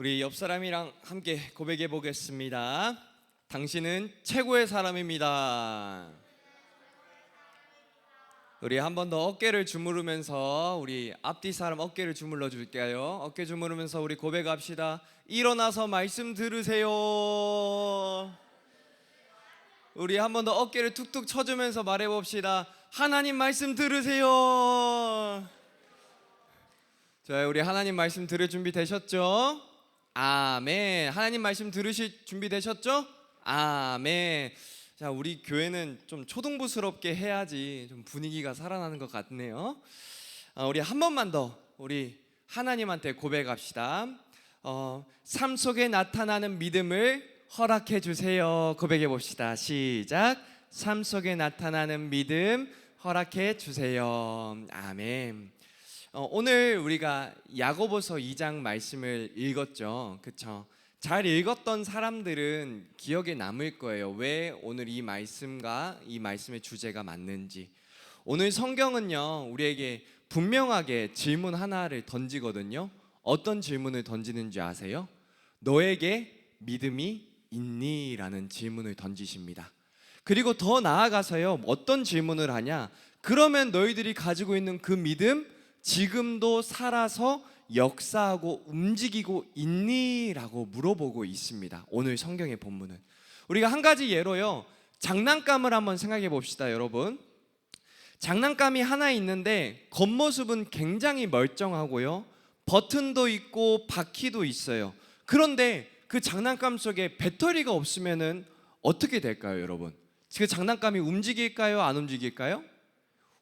우리 옆 사람이랑 함께 고백해 보겠습니다. 당신은 최고의 사람입니다. 우리 한 번 더 어깨를 주무르면서 우리 앞뒤 사람 어깨를 주물러 줄게요. 어깨 주무르면서 우리 고백합시다. 일어나서 말씀 들으세요. 우리 한 번 더 어깨를 툭툭 쳐주면서 말해 봅시다. 하나님 말씀 들으세요. 자, 우리 하나님 말씀 들을 준비 되셨죠? 아멘. 하나님 말씀 들으실 준비 되셨죠? 아멘. 자, 우리 교회는 좀 초등부스럽게 해야지 좀 분위기가 살아나는 것 같네요. 어, 우리 한 번만 더 우리 하나님한테 고백합시다. 어, 삶 속에 나타나는 믿음을 허락해 주세요. 고백해 봅시다. 시작. 삶 속에 나타나는 믿음 허락해 주세요. 아멘. 어, 오늘 우리가 야고보서 2장 말씀을 읽었죠. 그쵸? 잘 읽었던 사람들은 기억에 남을 거예요. 왜 오늘 이 말씀과 이 말씀의 주제가 맞는지. 오늘 성경은요, 우리에게 분명하게 질문 하나를 던지거든요. 어떤 질문을 던지는지 아세요? 너에게 믿음이 있니? 라는 질문을 던지십니다. 그리고 더 나아가서요, 어떤 질문을 하냐? 그러면 너희들이 가지고 있는 그 믿음, 지금도 살아서 역사하고 움직이고 있니? 라고 물어보고 있습니다. 오늘 성경의 본문은. 우리가 한 가지 예로요. 장난감을 한번 생각해 봅시다, 여러분. 장난감이 하나 있는데 겉모습은 굉장히 멀쩡하고요. 버튼도 있고 바퀴도 있어요. 그런데 그 장난감 속에 배터리가 없으면은 어떻게 될까요, 여러분? 그 장난감이 움직일까요, 안 움직일까요?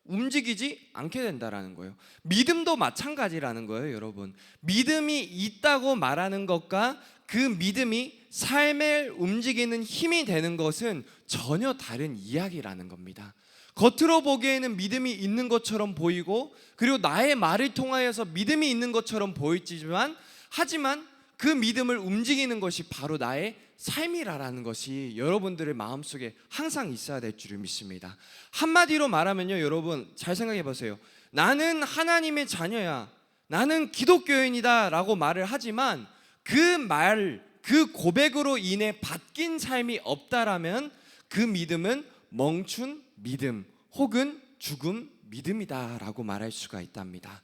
움직이지 않게 된다라는 거예요. 믿음도 마찬가지라는 거예요, 여러분. 믿음이 있다고 말하는 것과 그 믿음이 삶을 움직이는 힘이 되는 것은 전혀 다른 이야기라는 겁니다. 겉으로 보기에는 믿음이 있는 것처럼 보이고 그리고 나의 말을 통하여서 믿음이 있는 것처럼 보이지만 하지만 그 믿음을 움직이는 것이 바로 나의 삶이라라는 것이 여러분들의 마음속에 항상 있어야 될 줄을 믿습니다. 한마디로 말하면요, 여러분 잘 생각해 보세요. 나는 하나님의 자녀야. 나는 기독교인이다라고 말을 하지만 그 말, 그 고백으로 인해 바뀐 삶이 없다라면 그 믿음은 멈춘 믿음 혹은 죽음 믿음이다라고 말할 수가 있답니다.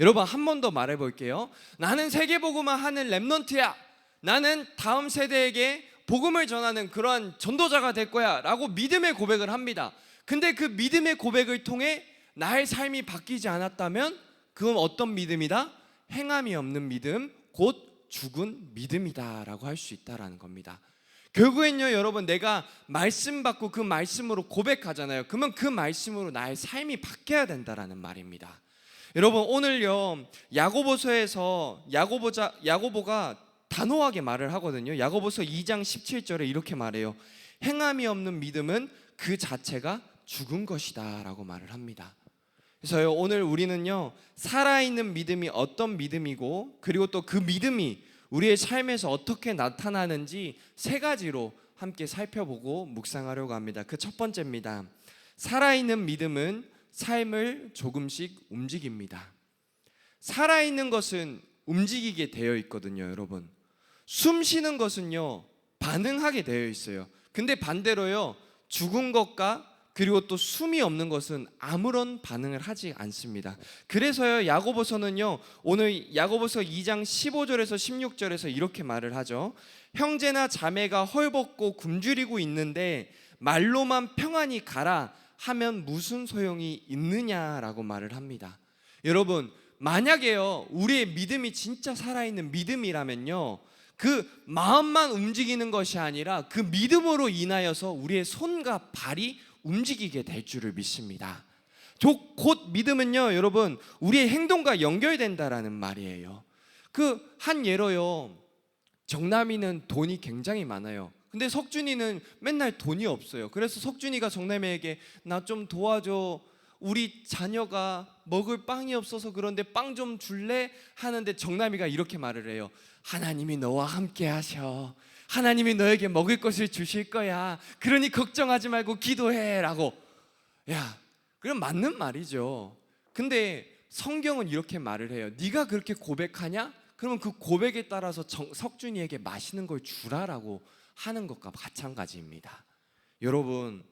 여러분 한 번 더 말해 볼게요. 나는 세계복음화 하는 렘넌트야. 나는 다음 세대에게 복음을 전하는 그러한 전도자가 될 거야라고 믿음의 고백을 합니다. 근데 그 믿음의 고백을 통해 나의 삶이 바뀌지 않았다면 그건 어떤 믿음이다? 행함이 없는 믿음, 곧 죽은 믿음이다라고 할 수 있다라는 겁니다. 결국엔요, 여러분, 내가 말씀 받고 그 말씀으로 고백하잖아요. 그러면 그 말씀으로 나의 삶이 바뀌어야 된다라는 말입니다. 여러분, 오늘요, 야고보서에서 야고보자 야고보가 단호하게 말을 하거든요. 야고보서 2장 17절에 이렇게 말해요. 행함이 없는 믿음은 그 자체가 죽은 것이다라고 말을 합니다. 그래서 오늘 우리는요 살아있는 믿음이 어떤 믿음이고 그리고 또 그 믿음이 우리의 삶에서 어떻게 나타나는지 세 가지로 함께 살펴보고 묵상하려고 합니다. 그 첫 번째입니다. 살아있는 믿음은 삶을 조금씩 움직입니다. 살아있는 것은 움직이게 되어 있거든요, 여러분. 숨 쉬는 것은요 반응하게 되어 있어요. 근데 반대로요 죽은 것과 그리고 또 숨이 없는 것은 아무런 반응을 하지 않습니다. 그래서요 야고보서는요 오늘 야고보서 2장 15절에서 16절에서 이렇게 말을 하죠. 형제나 자매가 헐벗고 굶주리고 있는데 말로만 평안히 가라 하면 무슨 소용이 있느냐라고 말을 합니다. 여러분 만약에요 우리의 믿음이 진짜 살아있는 믿음이라면요 그 마음만 움직이는 것이 아니라 그 믿음으로 인하여서 우리의 손과 발이 움직이게 될 줄을 믿습니다. 곧 믿음은요, 여러분, 우리의 행동과 연결된다라는 말이에요. 그 한 예로요, 정남이는 돈이 굉장히 많아요. 근데 석준이는 맨날 돈이 없어요. 그래서 석준이가 정남이에게 나 좀 도와줘. 우리 자녀가 먹을 빵이 없어서 그런데 빵 좀 줄래? 하는데 정남이가 이렇게 말을 해요. 하나님이 너와 함께 하셔. 하나님이 너에게 먹을 것을 주실 거야. 그러니 걱정하지 말고 기도해라고. 야, 그럼 맞는 말이죠. 근데 성경은 이렇게 말을 해요. 네가 그렇게 고백하냐? 그러면 그 고백에 따라서 정- 석준이에게 맛있는 걸 주라라고 하는 것과 마찬가지입니다. 여러분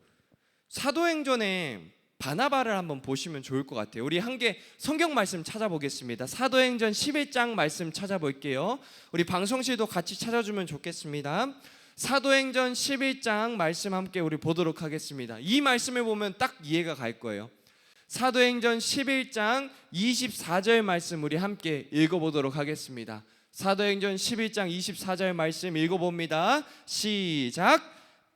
사도행전에 바나바를 한번 보시면 좋을 것 같아요. 우리 함께 성경 말씀 찾아보겠습니다. 사도행전 11장 말씀 찾아볼게요. 우리 방송실도 같이 찾아주면 좋겠습니다. 사도행전 11장 말씀 함께 우리 보도록 하겠습니다. 이 말씀을 보면 딱 이해가 갈 거예요. 사도행전 11장 24절 말씀 우리 함께 읽어보도록 하겠습니다. 사도행전 11장 24절 말씀 읽어봅니다. 시작.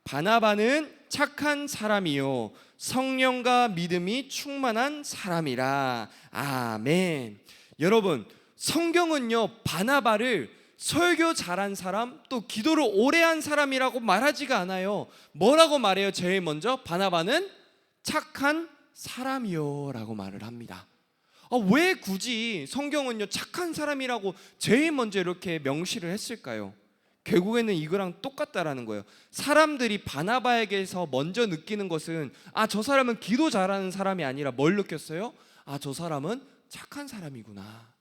바나바는 착한 사람이요 성령과 믿음이 충만한 사람이라. 아멘. 여러분, 성경은요 바나바를 설교 잘한 사람 또 기도를 오래 한 사람이라고 말하지가 않아요. 뭐라고 말해요? 제일 먼저 바나바는 착한 사람이요 라고 말을 합니다. 아, 왜 굳이 성경은요 착한 사람이라고 제일 먼저 이렇게 명시를 했을까요? 결국에는 이거랑 똑같다라는 거예요. 사람들이 바나바에게서 먼저 느끼는 것은 아 저 사람은 기도 잘하는 사람이 아니라 뭘 느꼈어요? 아 저 사람은 착한 사람이구나.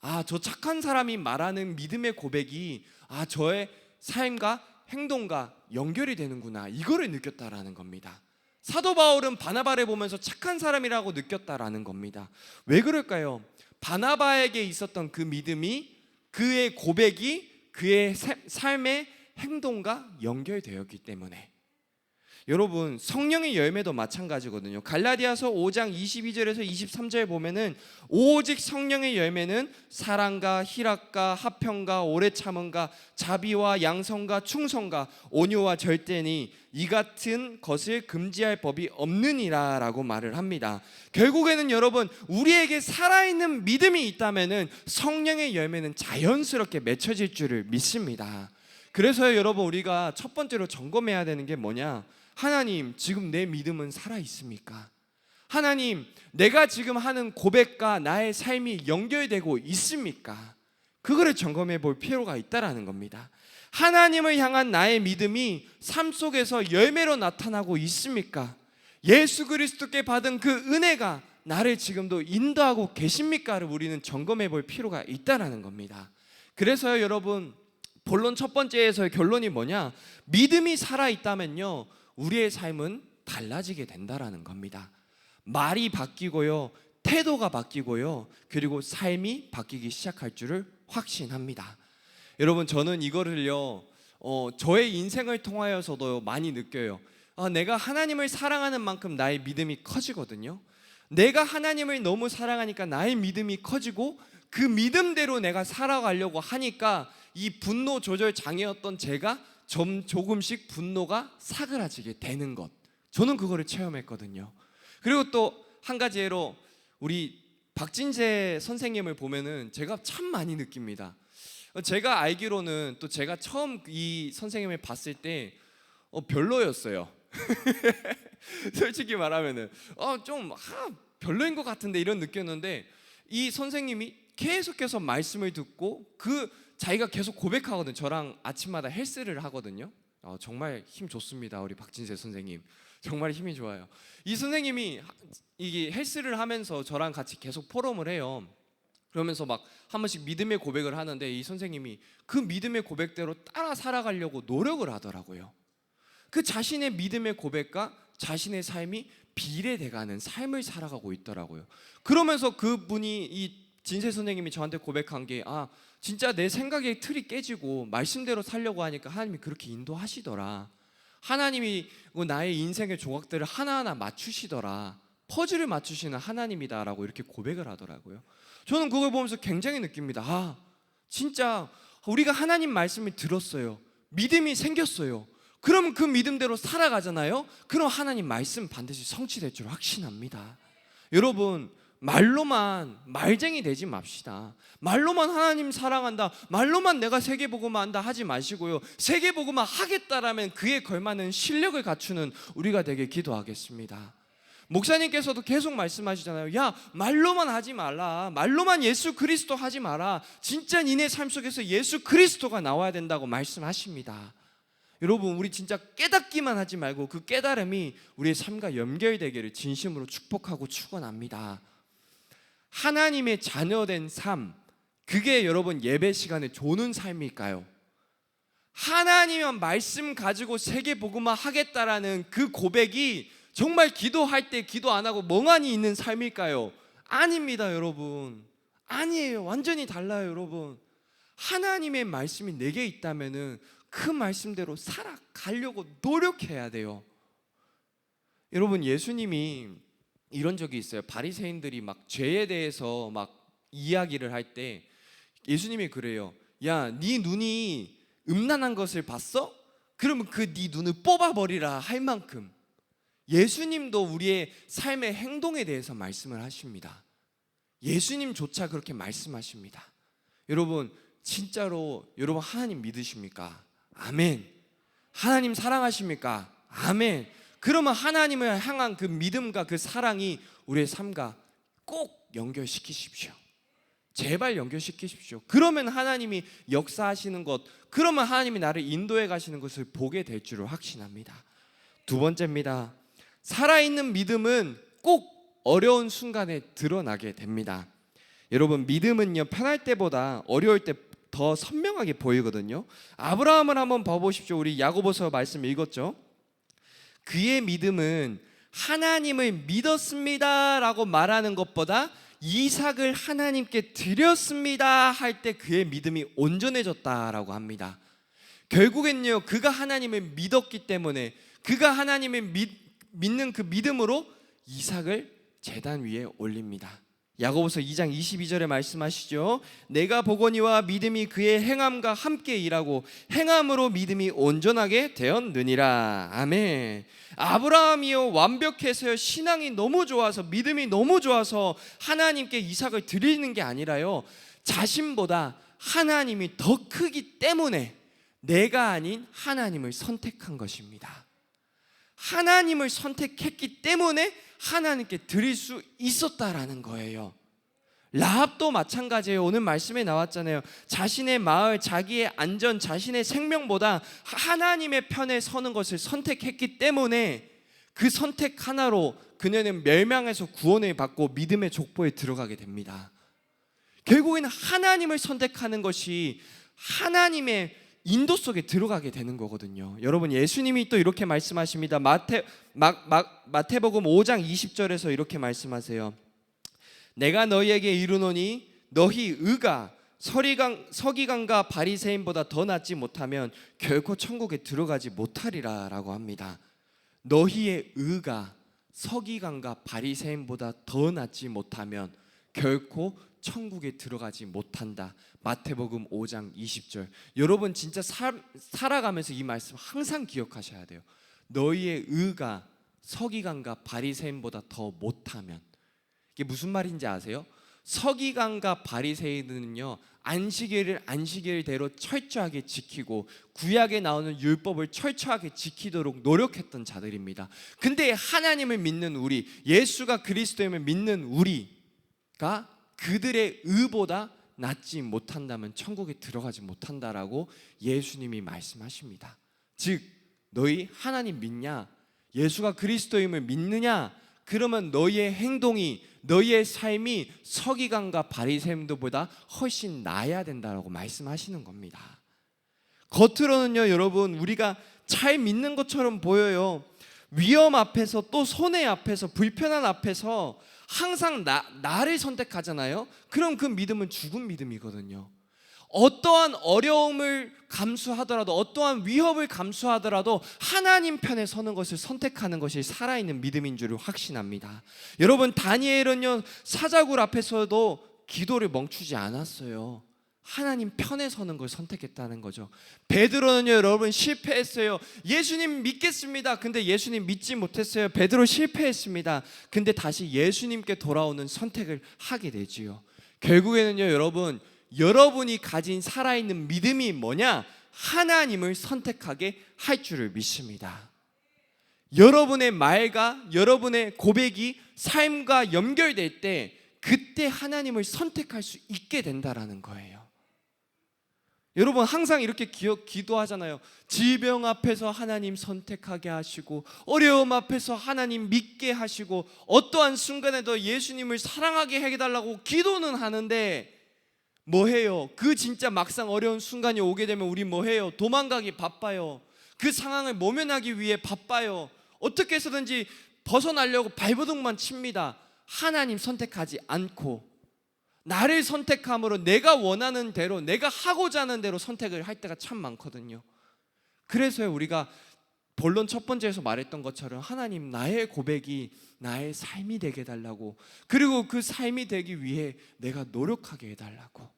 아 저 착한 사람이 말하는 믿음의 고백이 아 저의 삶과 행동과 연결이 되는구나. 이거를 느꼈다라는 겁니다. 사도 바울은 바나바를 보면서 착한 사람이라고 느꼈다라는 겁니다. 왜 그럴까요? 바나바에게 있었던 그 믿음이 그의 고백이 그의 사- 삶의 행동과 연결되었기 때문에 여러분 성령의 열매도 마찬가지거든요. 갈라디아서 5장 22절에서 23절 보면은 오직 성령의 열매는 사랑과 희락과 화평과 오래 참음과 자비와 양성과 충성과 온유와 절대니 이 같은 것을 금지할 법이 없느니라라고 말을 합니다. 결국에는 여러분 우리에게 살아있는 믿음이 있다면은 성령의 열매는 자연스럽게 맺혀질 줄을 믿습니다. 그래서 여러분 우리가 첫 번째로 점검해야 되는 게 뭐냐? 하나님, 지금 내 믿음은 살아 있습니까? 하나님, 내가 지금 하는 고백과 나의 삶이 연결되고 있습니까? 그거를 점검해 볼 필요가 있다라는 겁니다. 하나님을 향한 나의 믿음이 삶 속에서 열매로 나타나고 있습니까? 예수 그리스도께 받은 그 은혜가 나를 지금도 인도하고 계십니까를 우리는 점검해 볼 필요가 있다라는 겁니다. 그래서요, 여러분, 본론 첫 번째에서의 결론이 뭐냐? 믿음이 살아 있다면요. 우리의 삶은 달라지게 된다라는 겁니다. 말이 바뀌고요. 태도가 바뀌고요. 그리고 삶이 바뀌기 시작할 줄을 확신합니다. 여러분 저는 이거를요. 어, 저의 인생을 통하여서도 많이 느껴요. 아, 내가 하나님을 사랑하는 만큼 나의 믿음이 커지거든요. 내가 하나님을 너무 사랑하니까 나의 믿음이 커지고 그 믿음대로 내가 살아가려고 하니까 이 분노 조절 장애였던 제가 좀 조금씩 분노가 사그라지게 되는 것. 저는 그거를 체험했거든요. 그리고 또 한 가지 예로 우리 박진재 선생님을 보면은 제가 참 많이 느낍니다. 제가 알기로는 또 제가 처음 이 선생님을 봤을 때 어, 별로였어요. 솔직히 말하면은 어 좀 아, 별로인 것 같은데 이런 느꼈는데 이 선생님이 계속해서 말씀을 듣고 그 자기가 계속 고백하거든. 저랑 아침마다 헬스를 하거든요. 어, 정말 힘 좋습니다. 우리 박진세 선생님. 정말 힘이 좋아요. 이 선생님이 하- 이게 헬스를 하면서 저랑 같이 계속 포럼을 해요. 그러면서 막 한 번씩 믿음의 고백을 하는데 이 선생님이 그 믿음의 고백대로 따라 살아가려고 노력을 하더라고요. 그 자신의 믿음의 고백과 자신의 삶이 비례돼가는 삶을 살아가고 있더라고요. 그러면서 그분이 이 진세 선생님이 저한테 고백한 게 아 진짜 내 생각의 틀이 깨지고 말씀대로 살려고 하니까 하나님이 그렇게 인도하시더라. 하나님이 그 나의 인생의 조각들을 하나하나 맞추시더라. 퍼즐을 맞추시는 하나님이다라고 이렇게 고백을 하더라고요. 저는 그걸 보면서 굉장히 느낍니다. 아, 진짜 우리가 하나님 말씀을 들었어요. 믿음이 생겼어요. 그럼 그 믿음대로 살아가잖아요. 그럼 하나님 말씀 반드시 성취될 줄 확신합니다. 여러분, 말로만 말쟁이 되지 맙시다. 말로만 하나님 사랑한다. 말로만 내가 세계 복음화 한다 하지 마시고요. 세계 복음화 하겠다라면 그에 걸맞는 실력을 갖추는 우리가 되게 기도하겠습니다. 목사님께서도 계속 말씀하시잖아요. 야, 말로만 하지 말라. 말로만 예수 그리스도 하지 마라. 진짜 니네 삶 속에서 예수 그리스도가 나와야 된다고 말씀하십니다. 여러분, 우리 진짜 깨닫기만 하지 말고 그 깨달음이 우리의 삶과 연결되기를 진심으로 축복하고 축원합니다. 하나님의 자녀된 삶, 그게 여러분 예배 시간에 조는 삶일까요? 하나님의 말씀 가지고 세계 복음화 하겠다라는 그 고백이 정말 기도할 때 기도 안 하고 멍하니 있는 삶일까요? 아닙니다, 여러분. 아니에요. 완전히 달라요, 여러분. 하나님의 말씀이 내게 있다면은 그 말씀대로 살아가려고 노력해야 돼요. 여러분 예수님이 이런 적이 있어요. 바리새인들이 막 죄에 대해서 막 이야기를 할 때 예수님이 그래요. 야, 네 눈이 음란한 것을 봤어? 그러면 그 네 눈을 뽑아 버리라 할 만큼 예수님도 우리의 삶의 행동에 대해서 말씀을 하십니다. 예수님조차 그렇게 말씀하십니다. 여러분 진짜로 여러분 하나님 믿으십니까? 아멘. 하나님 사랑하십니까? 아멘. 그러면 하나님을 향한 그 믿음과 그 사랑이 우리의 삶과 꼭 연결시키십시오. 제발 연결시키십시오. 그러면 하나님이 역사하시는 것, 그러면 하나님이 나를 인도해 가시는 것을 보게 될 줄을 확신합니다. 두 번째입니다. 살아있는 믿음은 꼭 어려운 순간에 드러나게 됩니다. 여러분 믿음은요 편할 때보다 어려울 때 더 선명하게 보이거든요. 아브라함을 한번 봐보십시오. 우리 야고보서 말씀 읽었죠. 그의 믿음은 하나님을 믿었습니다라고 말하는 것보다 이삭을 하나님께 드렸습니다 할 때 그의 믿음이 온전해졌다라고 합니다. 결국엔요 그가 하나님을 믿었기 때문에 그가 하나님을 믿, 믿는 그 믿음으로 이삭을 제단 위에 올립니다. 야고보서 2장 22절에 말씀하시죠. 내가 보거니와 믿음이 그의 행함과 함께 일하고 행함으로 믿음이 온전하게 되었느니라. 아멘. 아브라함이요 완벽해서요 신앙이 너무 좋아서 믿음이 너무 좋아서 하나님께 이삭을 드리는 게 아니라요 자신보다 하나님이 더 크기 때문에 내가 아닌 하나님을 선택한 것입니다. 하나님을 선택했기 때문에 하나님께 드릴 수 있었다라는 거예요. 라합도 마찬가지예요. 오늘 말씀에 나왔잖아요. 자신의 마을, 자기의 안전, 자신의 생명보다 하나님의 편에 서는 것을 선택했기 때문에 그 선택 하나로 그녀는 멸망에서 구원을 받고 믿음의 족보에 들어가게 됩니다. 결국에는 하나님을 선택하는 것이 하나님의 인도 속에 들어가게 되는 거거든요. 여러분 예수님이 또 이렇게 말씀하십니다. 마태 마, 마, 마태복음 5장 20절에서 이렇게 말씀하세요. 내가 너희에게 이르노니 너희 의가 서리강, 서기관과 바리새인보다 더 낫지 못하면 결코 천국에 들어가지 못하리라라고 합니다. 너희의 의가 서기관과 바리새인보다 더 낫지 못하면 결코 천국에 들어가지 못한다. 마태복음 5장 20절. 여러분 진짜 살, 살아가면서 이 말씀 항상 기억하셔야 돼요. 너희의 의가 서기관과 바리새인보다 더 못하면 이게 무슨 말인지 아세요? 서기관과 바리새인은요 안식일을 안식일대로 철저하게 지키고 구약에 나오는 율법을 철저하게 지키도록 노력했던 자들입니다. 근데 하나님을 믿는 우리, 예수가 그리스도임을 믿는 우리가 그들의 의보다 낫지 못한다면 천국에 들어가지 못한다라고 예수님이 말씀하십니다. 즉 너희 하나님 믿냐? 예수가 그리스도임을 믿느냐? 그러면 너희의 행동이 너희의 삶이 서기관과 바리새인들보다 훨씬 나아야 된다라고 말씀하시는 겁니다. 겉으로는요, 여러분 우리가 잘 믿는 것처럼 보여요. 위험 앞에서 또 손해 앞에서 불편한 앞에서 항상 나, 나를 선택하잖아요. 그럼 그 믿음은 죽은 믿음이거든요. 어떠한 어려움을 감수하더라도 어떠한 위협을 감수하더라도 하나님 편에 서는 것을 선택하는 것이 살아있는 믿음인 줄을 확신합니다. 여러분 다니엘은요 사자굴 앞에서도 기도를 멈추지 않았어요. 하나님 편에 서는 걸 선택했다는 거죠. 베드로는요, 여러분 실패했어요. 예수님 믿겠습니다. 근데 예수님 믿지 못했어요. 베드로 실패했습니다. 근데 다시 예수님께 돌아오는 선택을 하게 되지요. 결국에는요, 여러분 여러분이 가진 살아있는 믿음이 뭐냐? 하나님을 선택하게 할 줄을 믿습니다. 여러분의 말과 여러분의 고백이 삶과 연결될 때 그때 하나님을 선택할 수 있게 된다라는 거예요. 여러분 항상 이렇게 기억, 기도하잖아요. 질병 앞에서 하나님 선택하게 하시고 어려움 앞에서 하나님 믿게 하시고 어떠한 순간에도 예수님을 사랑하게 해달라고 기도는 하는데 뭐 해요? 그 진짜 막상 어려운 순간이 오게 되면 우리 뭐 해요? 도망가기 바빠요. 그 상황을 모면하기 위해 바빠요. 어떻게 해서든지 벗어나려고 발버둥만 칩니다. 하나님 선택하지 않고 나를 선택함으로 내가 원하는 대로 내가 하고자 하는 대로 선택을 할 때가 참 많거든요. 그래서 우리가 본론 첫 번째에서 말했던 것처럼 하나님 나의 고백이 나의 삶이 되게 해달라고 그리고 그 삶이 되기 위해 내가 노력하게 해달라고.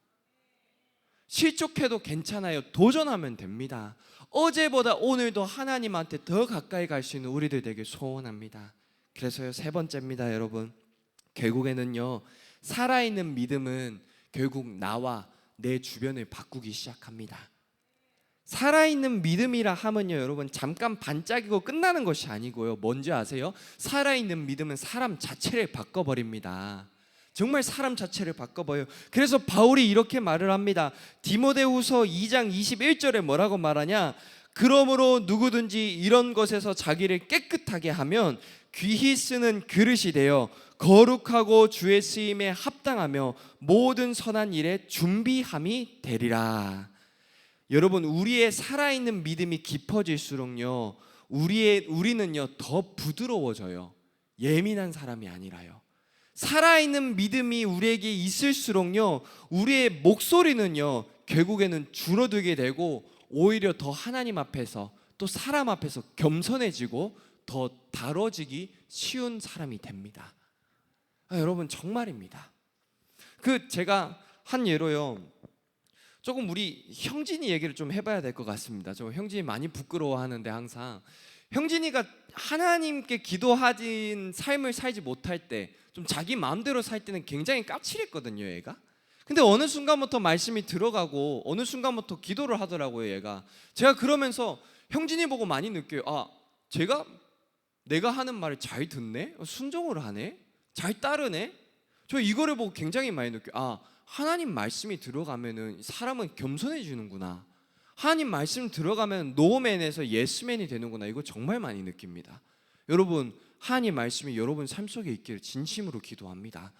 실족해도 괜찮아요. 도전하면 됩니다. 어제보다 오늘도 하나님한테 더 가까이 갈 수 있는 우리들 되게 소원합니다. 그래서요 세 번째입니다 여러분. 결국에는요 살아있는 믿음은 결국 나와 내 주변을 바꾸기 시작합니다 살아있는 믿음이라 하면요, 여러분 잠깐 반짝이고 끝나는 것이 아니고요. 뭔지 아세요? 살아있는 믿음은 사람 자체를 바꿔버립니다. 정말 사람 자체를 바꿔버려요. 그래서 바울이 이렇게 말을 합니다. 디모데후서 2장 21절에 뭐라고 말하냐? 그러므로 누구든지 이런 것에서 자기를 깨끗하게 하면 귀히 쓰는 그릇이 되어 거룩하고 주의 쓰임에 합당하며 모든 선한 일에 준비함이 되리라. 여러분 우리의 살아있는 믿음이 깊어질수록요 우리의 우리는요 더 부드러워져요. 예민한 사람이 아니라요. 살아있는 믿음이 우리에게 있을수록요 우리의 목소리는요 결국에는 줄어들게 되고 오히려 더 하나님 앞에서 또 사람 앞에서 겸손해지고 더 다뤄지기 쉬운 사람이 됩니다 아, 여러분 정말입니다 그 제가 한 예로요 조금 우리 형진이 얘기를 좀 해봐야 될 것 같습니다. 저 형진이 많이 부끄러워하는데 항상 형진이가 하나님께 기도하진 삶을 살지 못할 때 좀 자기 마음대로 살 때는 굉장히 까칠했거든요, 얘가. 근데 어느 순간부터 말씀이 들어가고 어느 순간부터 기도를 하더라고요, 얘가. 제가 그러면서 형진이 보고 많이 느껴요. 아, 제가 내가 하는 말을 잘 듣네, 순종을 하네, 잘 따르네. 저 이거를 보고 굉장히 많이 느껴요. 아, 하나님 말씀이 들어가면은 사람은 겸손해지는구나. 하나님 말씀 들어가면 노맨에서 예스맨이 되는구나. 이거 정말 많이 느낍니다. 여러분, 하나님 말씀이 여러분 삶 속에 있기를 진심으로 기도합니다.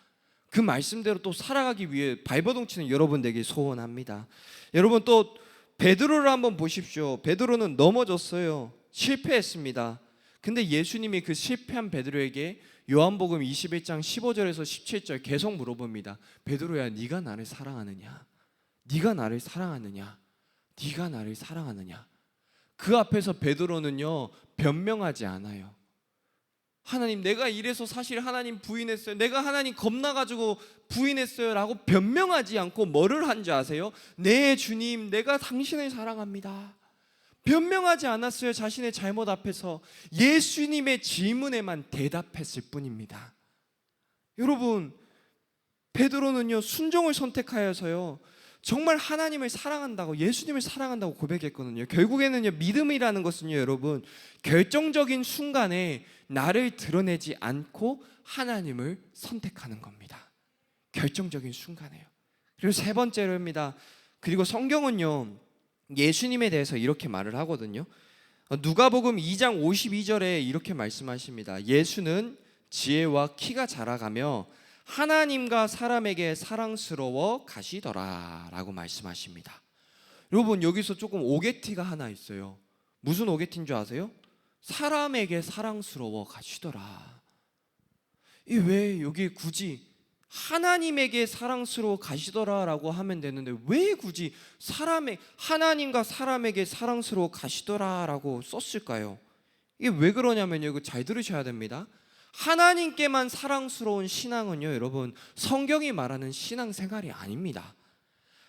그 말씀대로 또 살아가기 위해 발버둥 치는 여러분에게 소원합니다. 여러분 또 베드로를 한번 보십시오. 베드로는 넘어졌어요. 실패했습니다. 근데 예수님이 그 실패한 베드로에게 요한복음 21장 15절에서 17절 계속 물어봅니다. 베드로야, 네가 나를 사랑하느냐? 네가 나를 사랑하느냐? 네가 나를 사랑하느냐? 그 앞에서 베드로는요 변명하지 않아요. 하나님 내가 이래서 사실 하나님 부인했어요. 내가 하나님 겁나가지고 부인했어요라고 변명하지 않고 뭐를 한지 아세요? 네 주님, 내가 당신을 사랑합니다. 변명하지 않았어요. 자신의 잘못 앞에서 예수님의 질문에만 대답했을 뿐입니다. 여러분, 베드로는요 순종을 선택하여서요 정말 하나님을 사랑한다고 예수님을 사랑한다고 고백했거든요. 결국에는요 믿음이라는 것은요 여러분 결정적인 순간에 나를 드러내지 않고 하나님을 선택하는 겁니다. 결정적인 순간에요. 그리고 세 번째로입니다. 그리고 성경은요 예수님에 대해서 이렇게 말을 하거든요. 누가복음 2장 52절에 이렇게 말씀하십니다. 예수는 지혜와 키가 자라가며 하나님과 사람에게 사랑스러워 가시더라라고 말씀하십니다. 여러분 여기서 조금 오게티가 하나 있어요. 무슨 오게티인 줄 아세요? 사람에게 사랑스러워 가시더라. 이 왜 여기 굳이 하나님에게 사랑스러워 가시더라라고 하면 되는데 왜 굳이 사람의 하나님과 사람에게 사랑스러워 가시더라라고 썼을까요? 이게 왜 그러냐면요. 이거 잘 들으셔야 됩니다. 하나님께만 사랑스러운 신앙은요, 여러분, 성경이 말하는 신앙 생활이 아닙니다.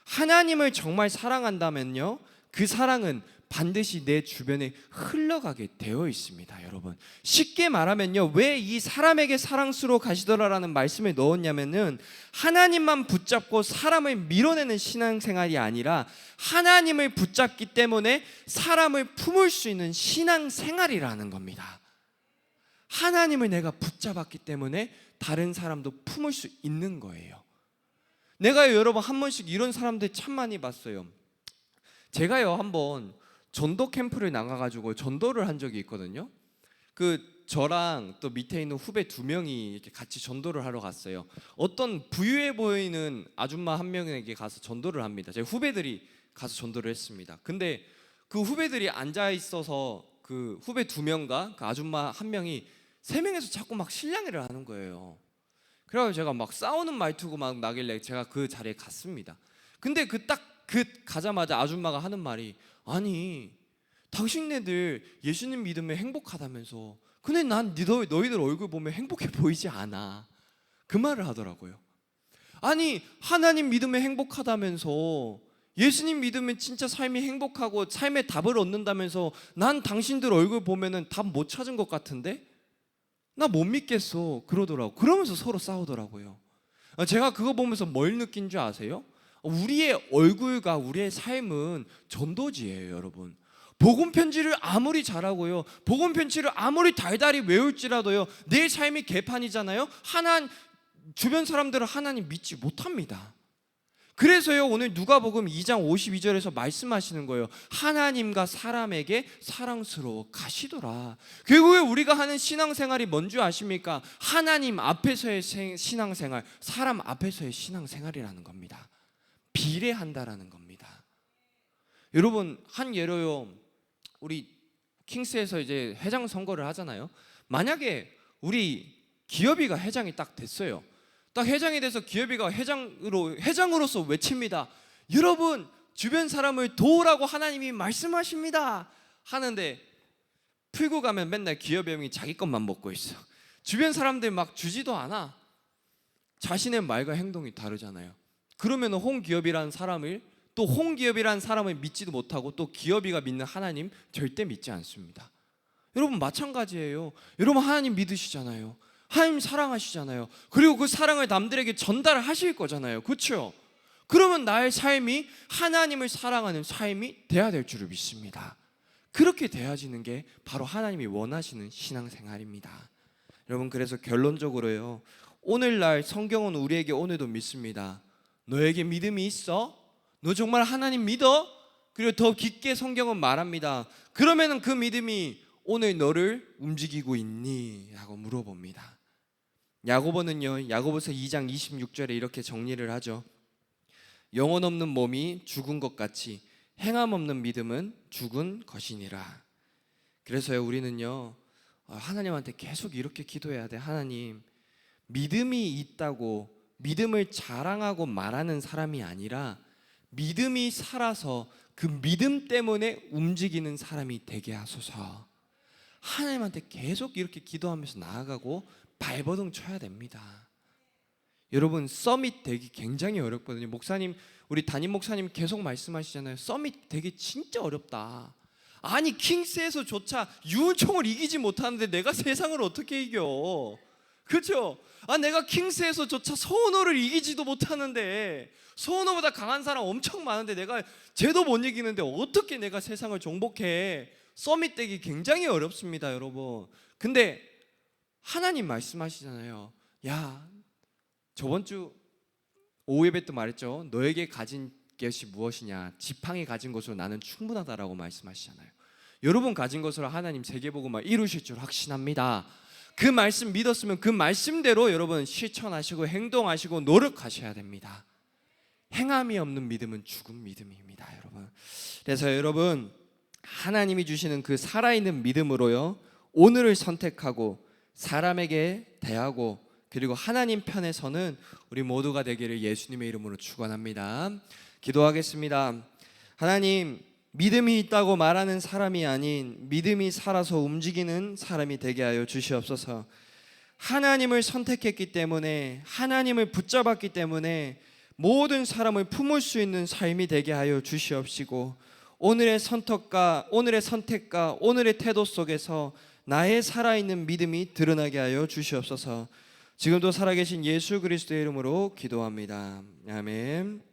하나님을 정말 사랑한다면요, 그 사랑은 반드시 내 주변에 흘러가게 되어 있습니다, 여러분. 쉽게 말하면요, 왜 이 사람에게 사랑스러워 가시더라라는 말씀을 넣었냐면은 하나님만 붙잡고 사람을 밀어내는 신앙생활이 아니라 하나님을 붙잡기 때문에 사람을 품을 수 있는 신앙생활이라는 겁니다. 하나님을 내가 붙잡았기 때문에 다른 사람도 품을 수 있는 거예요. 내가 여러분 한 번씩 이런 사람들 참 많이 봤어요. 제가요 한번 전도 캠프를 나가가지고 전도를 한 적이 있거든요. 그 저랑 또 밑에 있는 후배 두 명이 이렇게 같이 전도를 하러 갔어요. 어떤 부유해 보이는 아줌마 한 명에게 가서 전도를 합니다. 제 후배들이 가서 전도를 했습니다. 근데 그 후배들이 앉아 있어서 그 후배 두 명과 그 아줌마 한 명이 세 명에서 자꾸 막 실랑이를 하는 거예요. 그래서 제가 막 싸우는 말투고 막 나길래 제가 그 자리에 갔습니다. 근데 그 딱그 가자마자 아줌마가 하는 말이 아니 당신네들 예수님 믿으면 행복하다면서 근데 난 너, 너희들 얼굴 보면 행복해 보이지 않아. 그 말을 하더라고요. 아니 하나님 믿으면 행복하다면서 예수님 믿으면 진짜 삶이 행복하고 삶의 답을 얻는다면서 난 당신들 얼굴 보면은 답 못 찾은 것 같은데? 나 못 믿겠어. 그러더라고. 그러면서 서로 싸우더라고요. 아, 제가 그거 보면서 뭘 느낀 줄 아세요? 우리의 얼굴과 우리의 삶은 전도지예요 여러분 복음 편지를 아무리 잘하고요 복음 편지를 아무리 달달이 외울지라도요 내 삶이 개판이잖아요 하나 주변 사람들은 하나님 믿지 못합니다 그래서요 오늘 누가복음 2장 52절에서 말씀하시는 거예요. 하나님과 사람에게 사랑스러워 가시더라. 결국에 우리가 하는 신앙생활이 뭔지 아십니까? 하나님 앞에서의 생- 신앙생활, 사람 앞에서의 신앙생활이라는 겁니다. 비례한다라는 겁니다. 여러분 한 예로요. 우리 킹스에서 이제 회장 선거를 하잖아요. 만약에 우리 기업이가 회장이 딱 됐어요. 딱 회장이 돼서 기업이가 회장으로 회장으로서 외칩니다. 여러분 주변 사람을 도우라고 하나님이 말씀하십니다. 하는데 풀고 가면 맨날 기업의 형이 자기 것만 먹고 있어. 주변 사람들 막 주지도 않아. 자신의 말과 행동이 다르잖아요. 그러면 홍기업이라는 사람을 또 홍기업이라는 사람을 믿지도 못하고 또 기업이가 믿는 하나님 절대 믿지 않습니다. 여러분 마찬가지예요. 여러분 하나님 믿으시잖아요. 하나님 사랑하시잖아요. 그리고 그 사랑을 남들에게 전달하실 거잖아요. 그렇죠? 그러면 나의 삶이 하나님을 사랑하는 삶이 돼야 될 줄을 믿습니다. 그렇게 돼야지는 게 바로 하나님이 원하시는 신앙생활입니다. 여러분 그래서 결론적으로요. 오늘날 성경은 우리에게 오늘도 믿습니다. 너에게 믿음이 있어? 너 정말 하나님 믿어? 그리고 더 깊게 성경은 말합니다. 그러면은 그 믿음이 오늘 너를 움직이고 있니? 라고 물어봅니다. 야고보는요. 야고보서 2장 26절에 이렇게 정리를 하죠. 영혼 없는 몸이 죽은 것 같이 행함 없는 믿음은 죽은 것이니라. 그래서요 우리는요 어, 하나님한테 계속 이렇게 기도해야 돼. 하나님 믿음이 있다고 믿음을 자랑하고 말하는 사람이 아니라 믿음이 살아서 그 믿음 때문에 움직이는 사람이 되게 하소서. 하나님한테 계속 이렇게 기도하면서 나아가고 발버둥 쳐야 됩니다. 여러분 서밋 되기 굉장히 어렵거든요. 목사님 우리 담임 목사님 계속 말씀하시잖아요. 서밋 되기 진짜 어렵다. 아니 킹스에서조차 유은총을 이기지 못하는데 내가 세상을 어떻게 이겨? 그렇죠? 아 내가 킹스에서조차 서은호를 이기지도 못하는데 서은호보다 강한 사람 엄청 많은데 내가 쟤도 못 이기는데 어떻게 내가 세상을 정복해? 서밋 되기 굉장히 어렵습니다, 여러분. 근데 하나님 말씀하시잖아요. 야, 저번 주 오후 예배 때 말했죠. 너에게 가진 것이 무엇이냐? 지팡이 가진 것으로 나는 충분하다라고 말씀하시잖아요. 여러분 가진 것으로 하나님 세계복음을 이루실 줄 확신합니다. 그 말씀 믿었으면 그 말씀대로 여러분 실천하시고 행동하시고 노력하셔야 됩니다. 행함이 없는 믿음은 죽은 믿음입니다, 여러분. 그래서 여러분 하나님이 주시는 그 살아있는 믿음으로요 오늘을 선택하고 사람에게 대하고 그리고 하나님 편에서는 우리 모두가 되기를 예수님의 이름으로 축원합니다. 기도하겠습니다. 하나님 믿음이 있다고 말하는 사람이 아닌 믿음이 살아서 움직이는 사람이 되게 하여 주시옵소서. 하나님을 선택했기 때문에 하나님을 붙잡았기 때문에 모든 사람을 품을 수 있는 삶이 되게 하여 주시옵시고 오늘의 선택과 오늘의 선택과 오늘의 태도 속에서 나의 살아있는 믿음이 드러나게 하여 주시옵소서. 지금도 살아계신 예수 그리스도의 이름으로 기도합니다. 아멘.